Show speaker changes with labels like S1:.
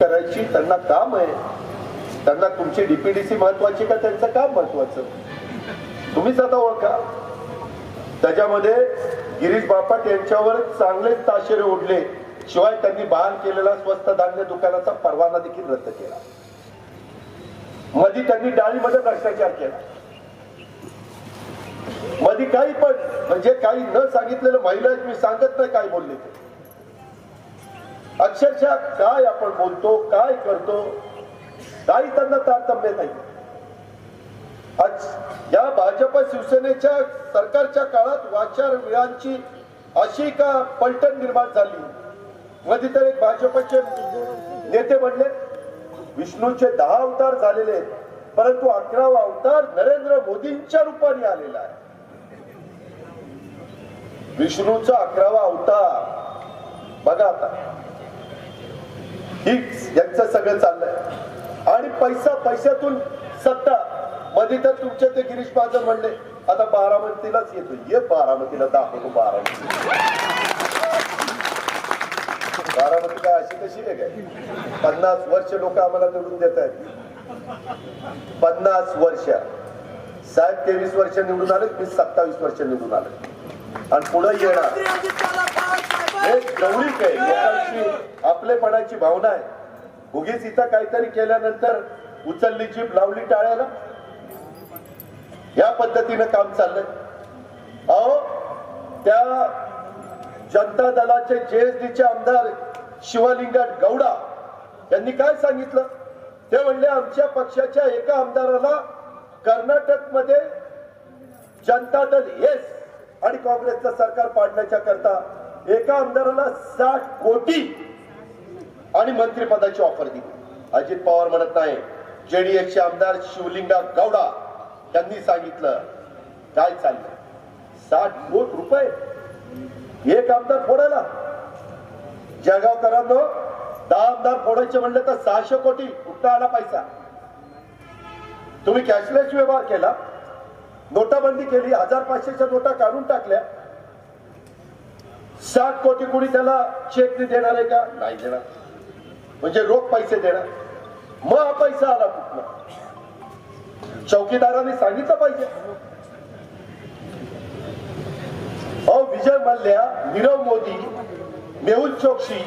S1: करायची त्यांना काम आहे. त्यांना तुमची डीपीडीसी महत्वाची का? त्यांचं काम महत्वाचं. तुम्हीच आता ओळखा. त्याच्यामध्ये गिरीश बापट यांच्यावर चांगलेच ताशेरे ओढले. शिवाय त्यांनी बहाल केलेला स्वस्त धान्य दुकानाचा परवाना देखील रद्द केला. मधी त्यांनी डाळीमध्ये भ्रष्टाचार केला. मधी काही पण म्हणजे काही न सांगितलेलं महिला मी सांगत नाही काय बोलले ते. अक्षरशः काय आपण बोलतो काय करतो काही त्यांना तारतम्य नाही. आज या भाजप शिवसेनेच्या सरकारच्या काळात वाचार विळांची अशी का पलटण निर्माण झाली? मध्ये तर एक भाजपचे नेते म्हणले विष्णूचे दहा अवतार झालेले आहेत परंतु अकरावा अवतार नरेंद्र मोदींच्या रूपाने आलेला आहे. विष्णूचा अकरावा अवतार. बघा आता. ही यांचं सगळं चाललंय. आणि पैसा पैशातून सत्ता. मध्ये तर तुमचे ते गिरीश महाजन म्हणले आता बारामतीलाच येतो ये बारामतीला दाखवतो बारामती. बारामती काय अशी कशी आहे काय? पन्नास वर्ष लोक आम्हाला निवडून देत आहेत. पन्नास वर्ष. साहेब तेवीस वर्ष निवडून आले मी सत्तावीस वर्ष निवडून आले. आणि पुढे येणार. हे जवळीक आहे लोकांची आपलेपणाची भावना आहे. उगीच इथं काहीतरी केल्यानंतर उचलली जीप लावली टाळ्याला. या पद्धतीनं काम चाललंय. अहो त्या जनता दलाचे जेएसडीचे आमदार शिवलिंगट गौडा यांनी काय सांगितलं? ते म्हणले आमच्या पक्षाच्या एका आमदाराला कर्नाटकमध्ये जनता दल येस आणि काँग्रेसचं सरकार पाडण्याच्या करता एका आमदाराला साठ कोटी आणि मंत्रिपदाची ऑफर दिली. अजित पवार म्हणत नाही. जेडीएसचे आमदार शिवलिंगा गौडा यांनी सांगितलं काय चाललं? साठ कोट रुपये. एक आमदार फोडायला. जळगावकरांनो दहा आमदार फोडायचे म्हणले तर सहाशे कोटी कुठं आला पैसा. तुम्ही कॅशलेस व्यवहार केला. नोटाबंदी केली हजार पाचशेच्या नोटा काढून टाकल्या. साठ कोटी कुणी त्याला चेक देणार आहे का? नाही देणार. म्हणजे रोख पैसे देणार. मग हा पैसा आला कुठला चौकीदारांनी सांगितलं पाहिजे. अहो विजय मल्ल्या नीरव मोदी मेहुल चोक्सी